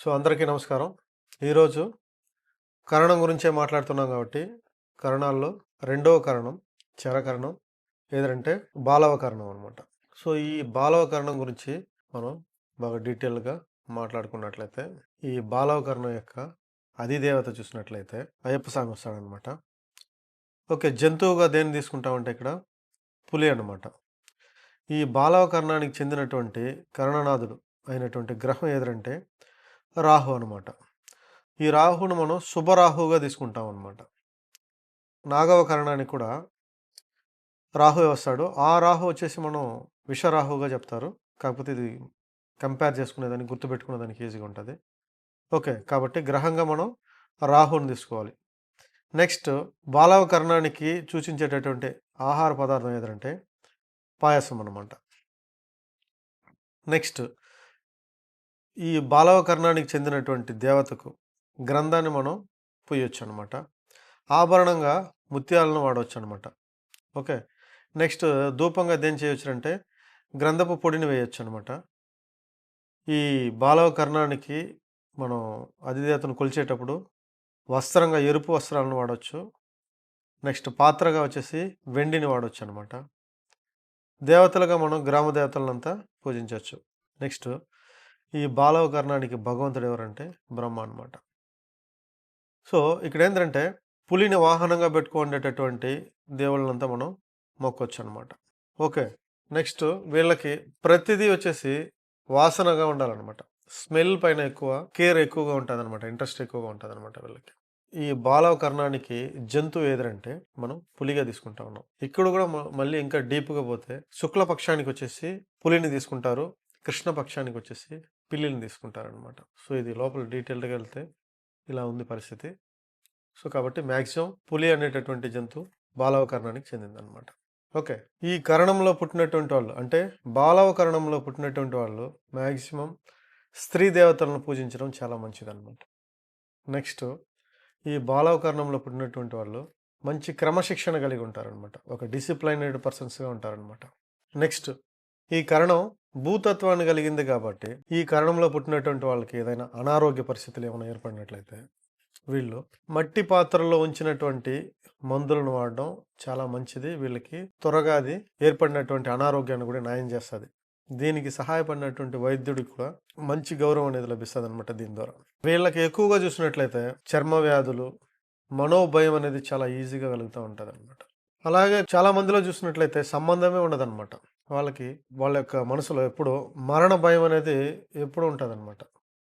So అందరికీ నమస్కారం. ఈరోజు కరణం గురించే మాట్లాడుతున్నాం కాబట్టి కరణాల్లో రెండవ కరణం చరకరణం ఏదంటే బాలవ కరణం అనమాట సో ఈ బాలవ కరణం గురించి మనం బాగా డీటెయిల్గా మాట్లాడుకున్నట్లయితే ఈ బాలవ కరణం యొక్క అధిదేవత చూసినట్లయితే అయ్యప్ప స్వామి వస్తాడనమాట ఓకే జంతువుగా దేన్ని తీసుకుంటామంటే ఇక్కడ? పులి అనమాట ఈ బాలవ కర్ణానికి చెందినటువంటి కర్ణనాథుడు అయినటువంటి గ్రహం ఏదంటే రాహు అనమాట ఈ రాహును మనం శుభరాహువుగా తీసుకుంటాం అనమాట నాగవకరణానికి కూడా రాహు వస్తాడు. ఆ రాహు వచ్చేసి మనం విషరాహువుగా చెప్తారు. కాకపోతే ఇది కంపేర్ చేసుకునేదానికి గుర్తుపెట్టుకునేదానికి ఈజీగా ఉంటుంది. ఓకే కాబట్టి గ్రహంగా మనం రాహుని తీసుకోవాలి. నెక్స్ట్ బాలవకరణానికి సూచించేటటువంటి ఆహార పదార్థం ఏదంటే పాయసం అనమాట నెక్స్ట్ ఈ బాలవకర్ణానికి చెందినటువంటి దేవతకు గ్రంథాన్ని మనం పోయొచ్చు అనమాట ఆభరణంగా ముత్యాలను వాడవచ్చు అనమాట ఓకే. నెక్స్ట్ ధూపంగా దేని చేయొచ్చు అంటే గ్రంథపు పొడిని వేయొచ్చు అనమాట ఈ బాలవకర్ణానికి మనం అధిదేవతను కొలిచేటప్పుడు వస్త్రంగా ఎరుపు వస్త్రాలను వాడవచ్చు నెక్స్ట్ పాత్రగా వచ్చేసి వెండిని వాడవచ్చు అనమాట దేవతలుగా మనం గ్రామ దేవతలనంతా పూజించవచ్చు నెక్స్ట్ ఈ బాలవకర్ణానికి భగవంతుడు ఎవరంటే బ్రహ్మ అనమాట సో ఇక్కడ ఏంటంటే పులిని వాహనంగా పెట్టుకునేటటువంటి దేవుళ్ళనంతా మనం మొక్కొచ్చు అనమాట ఓకే నెక్స్ట్ వీళ్ళకి ప్రతిదీ వచ్చేసి వాసనగా ఉండాలన్నమాట. స్మెల్ పైన ఎక్కువ కేర్ ఎక్కువగా ఉంటుంది అనమాట ఇంట్రెస్ట్ ఎక్కువగా ఉంటుంది అనమాట వీళ్ళకి. ఈ బాలవకర్ణానికి జంతువు ఏదంటే మనం పులిగా తీసుకుంటా ఉన్నాం. ఇక్కడ కూడా మళ్ళీ ఇంకా డీప్గా పోతే శుక్ల పక్షానికి వచ్చేసి పులిని తీసుకుంటారు కృష్ణ పక్షానికి వచ్చేసి పిల్లిని తీసుకుంటారనమాట సో ఇది లోపల డీటెయిల్డ్గా వెళ్తే ఇలా ఉంది పరిస్థితి. సో కాబట్టి మ్యాక్సిమం పులి అనేటటువంటి జంతువు బాలవకర్ణానికి చెందిందనమాట ఓకే. ఈ కరణంలో పుట్టినటువంటి వాళ్ళు అంటే బాలవకరణంలో పుట్టినటువంటి వాళ్ళు మ్యాక్సిమం స్త్రీ దేవతలను పూజించడం చాలా మంచిదన్నమాట. నెక్స్ట్ ఈ బాలవకర్ణంలో పుట్టినటువంటి వాళ్ళు మంచి క్రమశిక్షణ కలిగి ఉంటారనమాట ఒక డిసిప్లైనడ్ పర్సన్స్గా ఉంటారనమాట నెక్స్ట్ ఈ కరణం భూతత్వాన్ని కలిగింది కాబట్టి ఈ కరణంలో పుట్టినటువంటి వాళ్ళకి ఏదైనా అనారోగ్య పరిస్థితులు ఏమైనా ఏర్పడినట్లయితే వీళ్ళు మట్టి పాత్రలో ఉంచినటువంటి మందులను వాడడం చాలా మంచిది. వీళ్ళకి త్వరగా అది ఏర్పడినటువంటి అనారోగ్యాన్ని కూడా న్యాయం చేస్తుంది. దీనికి సహాయపడినటువంటి వైద్యుడికి కూడా మంచి గౌరవం అనేది లభిస్తుంది అనమాట దీని ద్వారా. వీళ్ళకి ఎక్కువగా చూసినట్లయితే చర్మ వ్యాధులు మనోభయం అనేది చాలా ఈజీగా కలుగుతూ ఉంటుంది అనమాట అలాగే చాలా మందిలో చూసినట్లయితే సంబంధమే ఉండదన్నమాట. వాళ్ళకి వాళ్ళ యొక్క మనసులో ఎప్పుడూ మరణ భయం అనేది ఎప్పుడు ఉంటుంది అనమాట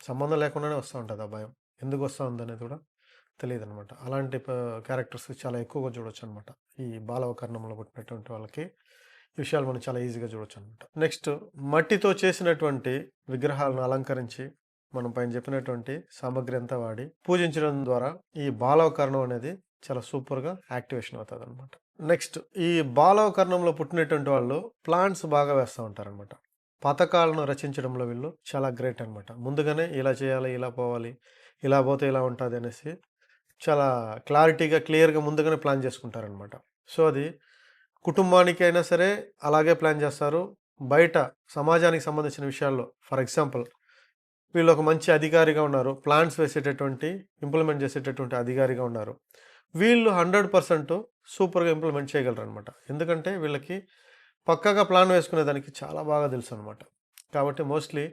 సంబంధం లేకుండానే వస్తూ ఉంటుంది ఆ భయం. ఎందుకు వస్తూ ఉంది అనేది కూడా తెలియదు అనమాట అలాంటి క్యారెక్టర్స్ చాలా ఎక్కువగా చూడొచ్చు అనమాట ఈ బాలవకర్ణంలో పుట్టినటువంటి వాళ్ళకి ఈ విషయాలు మనం చాలా ఈజీగా చూడొచ్చు అనమాట నెక్స్ట్ మట్టితో చేసినటువంటి విగ్రహాలను అలంకరించి మనం పైన చెప్పినటువంటి సామగ్రి అంతా వాడి పూజించడం ద్వారా ఈ బాలవకర్ణం అనేది చాలా సూపర్గా యాక్టివేషన్ అవుతుంది అనమాట నెక్స్ట్ ఈ బాలవకర్ణంలో పుట్టినటువంటి వాళ్ళు ప్లాంట్స్ బాగా వేస్తూ ఉంటారనమాట పథకాలను రచించడంలో వీళ్ళు చాలా గ్రేట్ అనమాట ముందుగానే ఇలా చేయాలి ఇలా పోవాలి ఇలా పోతే ఇలా ఉంటుంది అనేసి చాలా క్లారిటీగా క్లియర్గా ముందుగానే ప్లాన్ చేసుకుంటారనమాట సో అది కుటుంబానికి అయినా సరే అలాగే ప్లాన్ చేస్తారు. బయట సమాజానికి సంబంధించిన విషయాల్లో ఫర్ ఎగ్జాంపుల్ వీళ్ళు ఒక మంచి అధికారిగా ఉన్నారు ప్లాన్స్ వేసేటటువంటి ఇంప్లిమెంట్ చేసేటటువంటి అధికారిగా ఉన్నారు. వీళ్ళు హండ్రెడ్ పర్సెంట్ సూపర్గా ఇంప్లిమెంట్ చేయగలరు అనమాట ఎందుకంటే వీళ్ళకి పక్కాగా ప్లాన్ వేసుకునే దానికి చాలా బాగా తెలుసు అనమాట కాబట్టి మోస్ట్లీ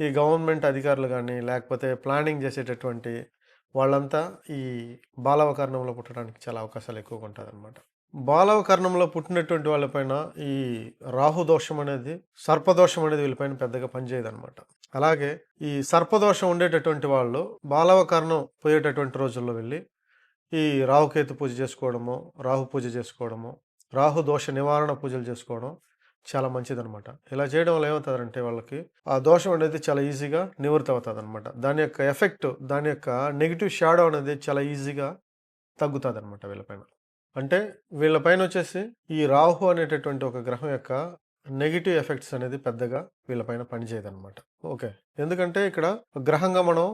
ఈ గవర్నమెంట్ అధికారులు కానీ లేకపోతే ప్లానింగ్ చేసేటటువంటి వాళ్ళంతా ఈ బాలవకర్ణంలో పుట్టడానికి చాలా అవకాశాలు ఎక్కువగా ఉంటుంది అనమాట బాలవ పుట్టినటువంటి వాళ్ళపైన ఈ రాహుదోషం అనేది సర్పదోషం అనేది వీళ్ళపైన పెద్దగా పనిచేయదు అనమాట అలాగే ఈ సర్పదోషం ఉండేటటువంటి వాళ్ళు బాలవకర్ణం పోయేటటువంటి రోజుల్లో వెళ్ళి ఈ రాహుకేతు పూజ చేసుకోవడము రాహు పూజ చేసుకోవడము రాహు దోష నివారణ పూజలు చేసుకోవడం చాలా మంచిదనమాట ఇలా చేయడం వల్ల ఏమవుతుందంటే వాళ్ళకి ఆ దోషం అనేది చాలా ఈజీగా నివృత్తి అవుతుంది అనమాట దాని యొక్క ఎఫెక్ట్ దాని యొక్క నెగిటివ్ షాడో అనేది చాలా ఈజీగా తగ్గుతుంది అనమాట వీళ్ళపైన అంటే వీళ్ళపైన వచ్చేసి ఈ రాహు అనేటటువంటి ఒక గ్రహం యొక్క నెగిటివ్ ఎఫెక్ట్స్ అనేది పెద్దగా వీళ్ళపైన పనిచేయదు అనమాట ఓకే. ఎందుకంటే ఇక్కడ గ్రహంగా మనం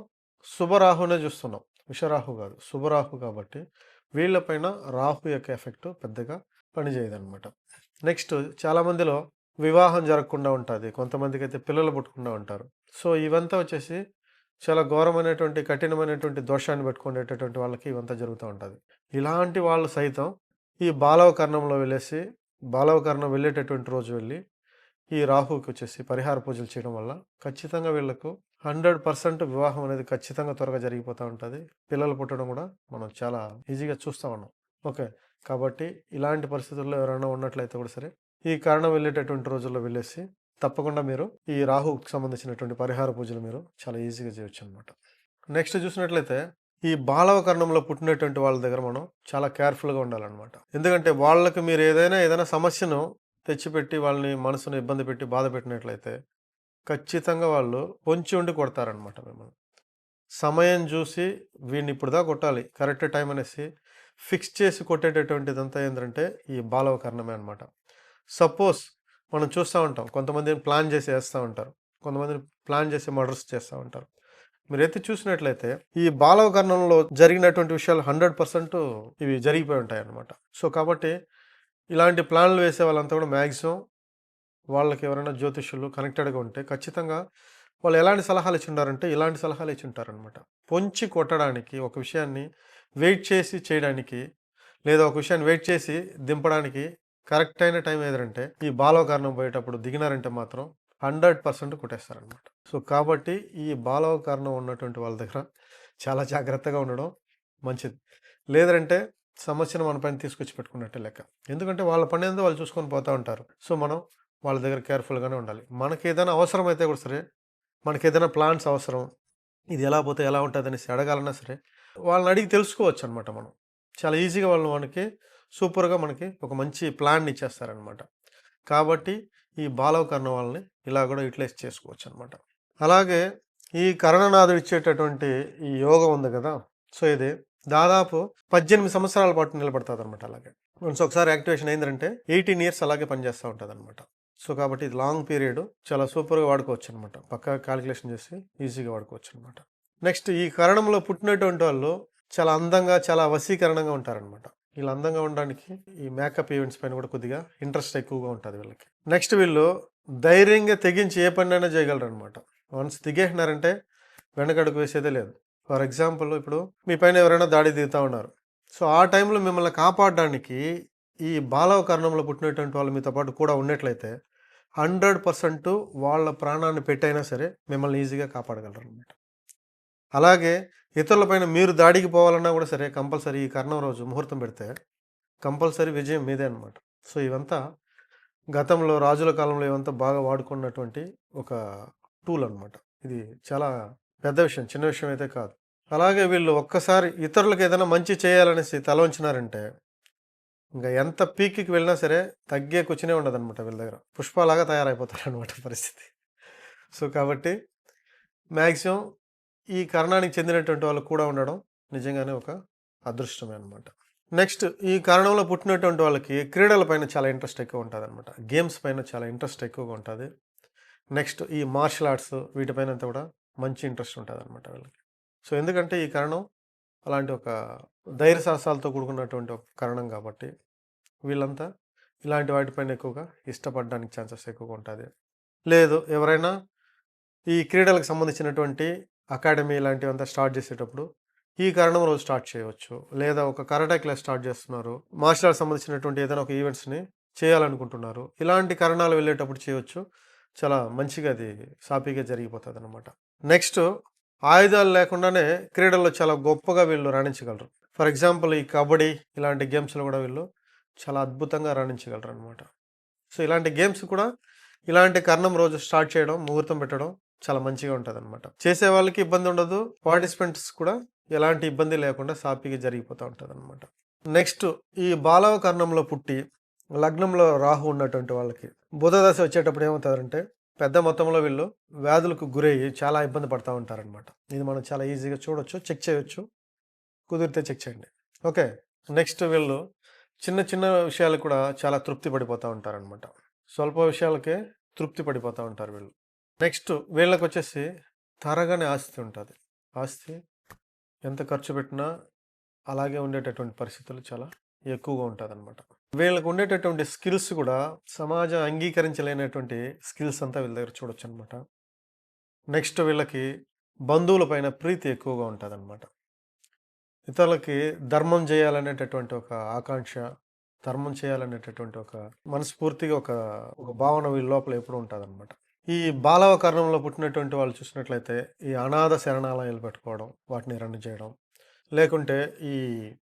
శుభరాహునే చూస్తున్నాం. విషరాహు కాదు శుభరాహు కాబట్టి వీళ్ళపైన రాహు యొక్క ఎఫెక్ట్ పెద్దగా పనిచేయదనమాట నెక్స్ట్ చాలామందిలో వివాహం జరగకుండా ఉంటుంది కొంతమందికి అయితే పిల్లలు పుట్టకుండా ఉంటారు. సో ఇవంతా వచ్చేసి చాలా ఘోరమైనటువంటి కఠినమైనటువంటి దోషాన్ని పెట్టుకునేటటువంటి వాళ్ళకి ఇవంతా జరుగుతూ ఉంటుంది. ఇలాంటి వాళ్ళు సైతం ఈ బాలవకర్ణంలో వెళ్ళేసి బాలవకర్ణం వెళ్ళేటటువంటి రోజు వెళ్ళి ఈ రాహుకి వచ్చేసి పరిహార పూజలు చేయడం వల్ల ఖచ్చితంగా వీళ్ళకు హండ్రెడ్ పర్సెంట్ వివాహం అనేది ఖచ్చితంగా త్వరగా జరిగిపోతూ ఉంటుంది. పిల్లలు పుట్టడం కూడా మనం చాలా ఈజీగా చూస్తూ ఉన్నాం. ఓకే. కాబట్టి ఇలాంటి పరిస్థితుల్లో ఎవరైనా ఉన్నట్లయితే కూడా సరే ఈ కారణం వెళ్ళేటటువంటి రోజుల్లో వెళ్ళేసి తప్పకుండా మీరు ఈ రాహుకు సంబంధించినటువంటి పరిహార పూజలు మీరు చాలా ఈజీగా చేయొచ్చు అనమాట నెక్స్ట్ చూసినట్లయితే ఈ బాలవకరణంలో పుట్టినటువంటి వాళ్ళ దగ్గర మనం చాలా కేర్ఫుల్గా ఉండాలన్నమాట. ఎందుకంటే వాళ్ళకి మీరు ఏదైనా ఏదైనా సమస్యను తెచ్చిపెట్టి వాళ్ళని మనసును ఇబ్బంది పెట్టి బాధ పెట్టినట్లయితే ఖచ్చితంగా వాళ్ళు పొంచి ఉండి కొడతారనమాట మిమ్మల్ని. సమయం చూసి వీడిని ఇప్పుడు దా కొట్టాలి. కరెక్ట్ టైం అనేసి ఫిక్స్ చేసి కొట్టేటటువంటిదంతా ఏంటంటే ఈ బాలవకరణమే అనమాట. సపోజ్ మనం చూస్తూ ఉంటాం కొంతమందిని ప్లాన్ చేసి వేస్తూ ఉంటారు కొంతమందిని ప్లాన్ చేసి మర్డర్స్ చేస్తూ ఉంటారు. మీరు ఎత్తి చూసినట్లయితే ఈ బాలవకర్ణంలో జరిగినటువంటి విషయాలు హండ్రెడ్ పర్సెంట్ ఇవి జరిగిపోయి ఉంటాయి అన్నమాట సో కాబట్టి ఇలాంటి ప్లాన్లు వేసే వాళ్ళంతా కూడా మ్యాక్సిమం వాళ్ళకి ఎవరైనా జ్యోతిష్యులు కనెక్టెడ్గా ఉంటే ఖచ్చితంగా వాళ్ళు ఎలాంటి సలహాలు ఇచ్చిండారంటే ఇలాంటి సలహాలు ఇచ్చి ఉంటారనమాట పొంచి కొట్టడానికి ఒక విషయాన్ని వెయిట్ చేసి చేయడానికి లేదా ఒక విషయాన్ని వెయిట్ చేసి దింపడానికి కరెక్ట్ అయిన టైం ఏదంటే ఈ బాలవకారణం పోయేటప్పుడు దిగినారంటే మాత్రం హండ్రెడ్ పర్సెంట్ కొట్టేస్తారనమాట సో కాబట్టి ఈ బాలవకారణం ఉన్నటువంటి వాళ్ళ దగ్గర చాలా జాగ్రత్తగా ఉండడం మంచిది. లేదంటే సమస్యను మన పైన తీసుకొచ్చి పెట్టుకున్నట్టే లెక్క. ఎందుకంటే వాళ్ళ పని ఏందో వాళ్ళు చూసుకొని పోతూ ఉంటారు. సో మనం వాళ్ళ దగ్గర కేర్ఫుల్గానే ఉండాలి. మనకి ఏదైనా అవసరం అయితే కూడా సరే మనకి ఏదైనా ప్లాన్స్ అవసరం ఇది ఎలా పోతే ఎలా ఉంటుంది అనేసి అడగాలన్నా సరే వాళ్ళని అడిగి తెలుసుకోవచ్చు అనమాట మనం. చాలా ఈజీగా వాళ్ళు మనకి సూపర్గా మనకి ఒక మంచి ప్లాన్ ఇచ్చేస్తారనమాట. కాబట్టి ఈ బాలవకరణ వాళ్ళని ఇలా కూడా యూటిలైజ్ చేసుకోవచ్చు అనమాట అలాగే ఈ కరణనాథుడు ఇచ్చేటటువంటి ఈ యోగం ఉంది కదా సో ఇది దాదాపు పద్దెనిమిది సంవత్సరాల పాటు నిలబడుతుంది అనమాట అలాగే. వన్స్ ఒకసారి యాక్టివేషన్ అయిందంటే ఎయిటీన్ ఇయర్స్ అలాగే పనిచేస్తూ ఉంటుంది అనమాట సో కాబట్టి ఇది లాంగ్ పీరియడ్. చాలా సూపర్గా వాడుకోవచ్చు అనమాట పక్కా క్యాలిక్యులేషన్ చేసి ఈజీగా వాడుకోవచ్చు అనమాట నెక్స్ట్ ఈ కరణంలో పుట్టినటువంటి వాళ్ళు చాలా అందంగా చాలా వశీకరణంగా ఉంటారనమాట. వీళ్ళు అందంగా ఉండడానికి ఈ మేకప్ ఈవెంట్స్ పైన కూడా కొద్దిగా ఇంట్రెస్ట్ ఎక్కువగా ఉంటుంది వీళ్ళకి. నెక్స్ట్ వీళ్ళు ధైర్యంగా తెగించి ఏ పనైనా చేయగలరు అనమాట వన్స్ దిగేసినారంటే వెనకడుగు వేసేదే లేదు. ఫర్ ఎగ్జాంపుల్ ఇప్పుడు మీ పైన ఎవరైనా దాడి దిగుతూ ఉన్నారు. సో ఆ టైంలో మిమ్మల్ని కాపాడడానికి ఈ బాలవ కారణంలో పుట్టినటువంటి వాళ్ళు మీతో పాటు కూడా ఉన్నట్లయితే హండ్రెడ్ పర్సెంట్ వాళ్ళ ప్రాణాన్ని పెట్టైనా సరే మిమ్మల్ని ఈజీగా కాపాడగలరు అనమాట అలాగే ఇతరులపైన మీరు దాడికి పోవాలన్నా కూడా సరే కంపల్సరీ ఈ కర్ణం రోజు ముహూర్తం పెడితే కంపల్సరీ విజయం మీదే అనమాట సో ఇవంతా గతంలో రాజుల కాలంలో ఇవంతా బాగా వాడుకున్నటువంటి ఒక టూల్ అనమాట ఇది చాలా పెద్ద విషయం చిన్న విషయం అయితే కాదు. అలాగే వీళ్ళు ఒక్కసారి ఇతరులకు ఏదైనా మంచి చేయాలనేసి తల ఉంచినారంటే ఇంకా ఎంత పీక్కి వెళ్ళినా సరే తగ్గే కూర్చునే ఉండదు అనమాట వీళ్ళ దగ్గర. పుష్పలాగా తయారైపోతారు అనమాట పరిస్థితి. సో కాబట్టి మ్యాక్సిమం ఈ కరణానికి చెందినటువంటి వాళ్ళు కూడా ఉండడం నిజంగానే ఒక అదృష్టమే అనమాట నెక్స్ట్ ఈ కారణంలో పుట్టినటువంటి వాళ్ళకి క్రీడల పైన చాలా ఇంట్రెస్ట్ ఎక్కువ ఉంటుంది అనమాట గేమ్స్ పైన చాలా ఇంట్రెస్ట్ ఎక్కువగా ఉంటుంది. నెక్స్ట్ ఈ మార్షల్ ఆర్ట్స్ వీటిపైన అంతా కూడా మంచి ఇంట్రెస్ట్ ఉంటుంది అనమాట వీళ్ళకి. సో ఎందుకంటే ఈ కారణం అలాంటి ఒక ధైర్య సాహసాలతో కూడుకున్నటువంటి ఒక కారణం కాబట్టి వీళ్ళంతా ఇలాంటి వాటిపైన ఎక్కువగా ఇష్టపడడానికి ఛాన్సెస్ ఎక్కువగా ఉంటుంది. లేదు ఎవరైనా ఈ క్రీడలకు సంబంధించినటువంటి అకాడమీ ఇలాంటివంతా స్టార్ట్ చేసేటప్పుడు ఈ కారణం రోజు స్టార్ట్ చేయవచ్చు. లేదా ఒక కరాటే క్లాస్ స్టార్ట్ చేస్తున్నారు. మార్షల్ ఆర్ట్స్ సంబంధించినటువంటి ఏదైనా ఒక ఈవెంట్స్ని చేయాలనుకుంటున్నారు. ఇలాంటి కారణాలు వెళ్ళేటప్పుడు చేయవచ్చు. చాలా మంచిగా అది సాపీగా జరిగిపోతుంది అనమాట నెక్స్ట్ ఆయుధాలు లేకుండానే క్రీడల్లో చాలా గొప్పగా వీళ్ళు రాణించగలరు. ఫర్ ఎగ్జాంపుల్ ఈ కబడ్డీ ఇలాంటి గేమ్స్లో కూడా వీళ్ళు చాలా అద్భుతంగా రాణించగలరు అనమాట సో ఇలాంటి గేమ్స్ కూడా ఇలాంటి కర్ణం రోజు స్టార్ట్ చేయడం ముహూర్తం పెట్టడం చాలా మంచిగా ఉంటుంది అనమాట చేసే వాళ్ళకి ఇబ్బంది ఉండదు. పార్టిసిపెంట్స్ కూడా ఎలాంటి ఇబ్బంది లేకుండా సాపిగా జరిగిపోతూ ఉంటుంది అనమాట నెక్స్ట్ ఈ బాలవ కర్ణంలో పుట్టి లగ్నంలో రాహు ఉన్నటువంటి వాళ్ళకి బుధదశ వచ్చేటప్పుడు ఏమవుతుందంటే పెద్ద మొత్తంలో వీళ్ళు వ్యాధులకు గురయ్యి చాలా ఇబ్బంది పడుతూ ఉంటారనమాట ఇది మనం చాలా ఈజీగా చూడొచ్చు చెక్ చేయొచ్చు. కుదిరితే చెక్ చేయండి. ఓకే నెక్స్ట్ వీళ్ళు చిన్న చిన్న విషయాలు కూడా చాలా తృప్తి పడిపోతూ ఉంటారనమాట స్వల్ప విషయాలకే తృప్తి పడిపోతూ ఉంటారు వీళ్ళు. నెక్స్ట్ వీళ్ళకి వచ్చేసి తరగానే ఆస్తి ఉంటుంది. ఆస్తి ఎంత ఖర్చు పెట్టినా అలాగే ఉండేటటువంటి పరిస్థితులు చాలా ఎక్కువగా ఉంటుంది అనమాట వీళ్ళకు ఉండేటటువంటి స్కిల్స్ కూడా సమాజం అంగీకరించలేనటువంటి స్కిల్స్ అంతా వీళ్ళ దగ్గర చూడొచ్చు అనమాట నెక్స్ట్ వీళ్ళకి బంధువుల పైన ప్రీతి ఎక్కువగా ఉంటుందన్నమాట ఇతరులకి ధర్మం చేయాలనేటటువంటి ఒక ఆకాంక్ష ధర్మం చేయాలనేటటువంటి ఒక మనస్ఫూర్తిగా ఒక ఒక భావన వీళ్ళ లోపల ఎప్పుడు ఉంటుందన్నమాట ఈ బాలవ కర్ణంలో పుట్టినటువంటి వాళ్ళు చూసినట్లయితే ఈ అనాథ శరణాలయాలు పెట్టుకోవడం వాటిని రన్ చేయడం లేకుంటే ఈ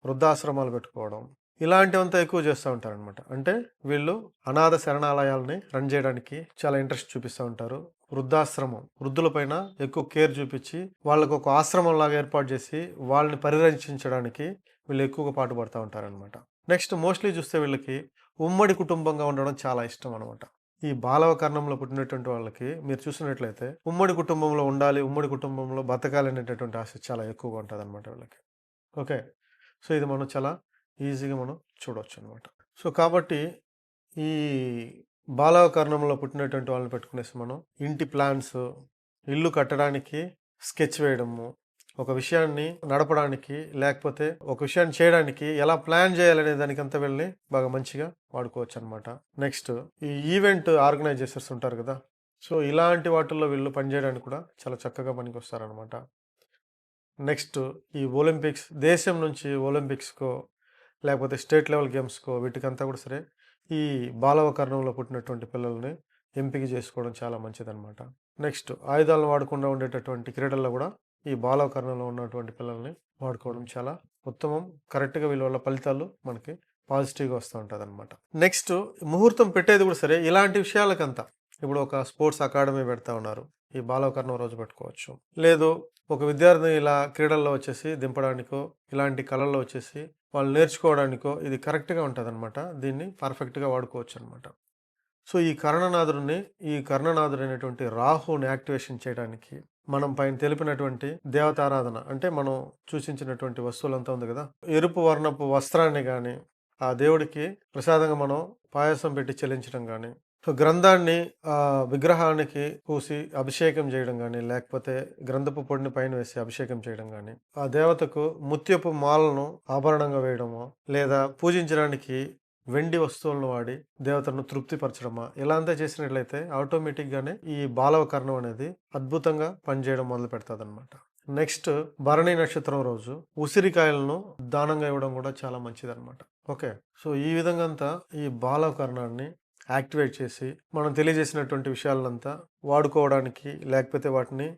వృద్ధాశ్రమాలు పెట్టుకోవడం ఇలాంటివంతా ఎక్కువ చేస్తూ ఉంటారనమాట అంటే వీళ్ళు అనాథ శరణాలయాలని రన్ చేయడానికి చాలా ఇంట్రెస్ట్ చూపిస్తూ ఉంటారు. వృద్ధాశ్రమం వృద్ధులపైన ఎక్కువ కేర్ చూపించి వాళ్ళకు ఒక ఆశ్రమం లాగా ఏర్పాటు చేసి వాళ్ళని పరిరక్షించడానికి వీళ్ళు ఎక్కువగా పాటుపడుతూ ఉంటారనమాట నెక్స్ట్ మోస్ట్లీ చూస్తే వీళ్ళకి ఉమ్మడి కుటుంబంగా ఉండడం చాలా ఇష్టం అనమాట ఈ బాలవ కర్ణంలో పుట్టినటువంటి వాళ్ళకి మీరు చూసినట్లయితే ఉమ్మడి కుటుంబంలో ఉండాలి ఉమ్మడి కుటుంబంలో బతకాలి అనేటటువంటి ఆశ చాలా ఎక్కువగా ఉంటుంది అనమాట వీళ్ళకి. ఓకే. సో ఇది మనం చాలా ఈజీగా మనం చూడవచ్చు అనమాట సో కాబట్టి ఈ బాలవకర్ణంలో పుట్టినటువంటి వాళ్ళని పెట్టుకునేసి మనం ఇంటి ప్లాన్స్ ఇల్లు కట్టడానికి స్కెచ్ వేయడము ఒక విషయాన్ని నడపడానికి లేకపోతే ఒక విషయాన్ని చేయడానికి ఎలా ప్లాన్ చేయాలనే దానికంతా వెళ్ళి బాగా మంచిగా వాడుకోవచ్చు అనమాట నెక్స్ట్ ఈ ఈవెంట్ ఆర్గనైజేషన్స్ ఉంటారు కదా సో ఇలాంటి వాటిల్లో వీళ్ళు పనిచేయడానికి కూడా చాలా చక్కగా పనికి వస్తారనమాట నెక్స్ట్ ఈ ఒలింపిక్స్ దేశం నుంచి ఒలింపిక్స్కో లేకపోతే స్టేట్ లెవెల్ గేమ్స్కో వీటికంతా కూడా సరే ఈ బాలవ కర్ణంలో పుట్టినటువంటి పిల్లల్ని ఎంపిక చేసుకోవడం చాలా మంచిదన్నమాట. నెక్స్ట్ ఆయుధాలను వాడకుండా ఉండేటటువంటి క్రీడల్లో కూడా ఈ బాలవ కర్ణంలో ఉన్నటువంటి పిల్లల్ని వాడుకోవడం చాలా ఉత్తమం. కరెక్ట్గా వీళ్ళ వల్ల ఫలితాలు మనకి పాజిటివ్గా వస్తూ ఉంటుంది అనమాట నెక్స్ట్ ముహూర్తం పెట్టేది కూడా సరే ఇలాంటి విషయాలకంతా. ఇప్పుడు ఒక స్పోర్ట్స్ అకాడమీ పెడతా ఉన్నారు. ఈ బాలవకర్ణం రోజు పెట్టుకోవచ్చు. లేదు ఒక విద్యార్థిని ఇలా క్రీడల్లో వచ్చేసి దింపడానికో ఇలాంటి కళల్లో వచ్చేసి వాళ్ళు నేర్చుకోవడానికో ఇది కరెక్ట్గా ఉంటుంది అనమాట దీన్ని పర్ఫెక్ట్గా వాడుకోవచ్చు అనమాట సో ఈ కర్ణనాథుడిని ఈ కర్ణనాథుడు అనేటువంటి రాహుని యాక్టివేషన్ చేయడానికి మనం పైన తెలిపినటువంటి దేవతారాధన అంటే మనం సూచించినటువంటి వస్తువులంతా ఉంది కదా ఎరుపు వర్ణపు వస్త్రాన్ని కానీ ఆ దేవుడికి ప్రసాదంగా మనం పాయసం పెట్టి చెల్లించడం కానీ సో గ్రంథాన్ని ఆ విగ్రహానికి పూసి అభిషేకం చేయడం కానీ లేకపోతే గ్రంథపు పొడిని పైన వేసి అభిషేకం చేయడం కానీ ఆ దేవతకు ముత్యపు మాలను ఆభరణంగా వేయడమో లేదా పూజించడానికి వెండి వస్తువులను వాడి దేవతను తృప్తిపరచడమా ఇలా అంతా చేసినట్లయితే ఆటోమేటిక్గానే ఈ బాలవకర్ణం అనేది అద్భుతంగా పనిచేయడం మొదలు పెడుతుంది అనమాట నెక్స్ట్ భరణి నక్షత్రం రోజు ఉసిరికాయలను దానంగా ఇవ్వడం కూడా చాలా మంచిది అనమాట ఓకే. సో ఈ విధంగా అంతా ఈ బాలవకర్ణాన్ని యాక్టివేట్ చేసి మనం తెలియజేసినటువంటి విషయాలంతా వాడుకోవడానికి లేకపోతే వాటిని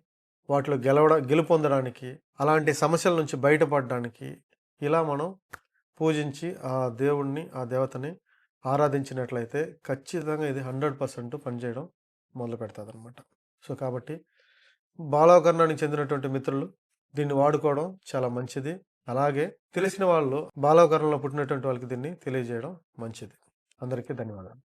వాటిలో గెలవడ గెలుపొందడానికి అలాంటి సమస్యల నుంచి బయటపడడానికి ఇలా మనం పూజించి ఆ దేవుణ్ణి ఆ దేవతని ఆరాధించినట్లయితే ఖచ్చితంగా ఇది హండ్రెడ్ పర్సెంట్ పనిచేయడం మొదలు పెడుతుంది అనమాట సో కాబట్టి బాలవకర్ణానికి చెందినటువంటి మిత్రులు దీన్ని వాడుకోవడం చాలా మంచిది. అలాగే తెలిసిన వాళ్ళు బాలవకరణలో పుట్టినటువంటి వాళ్ళకి దీన్ని తెలియజేయడం మంచిది. అందరికీ ధన్యవాదాలు.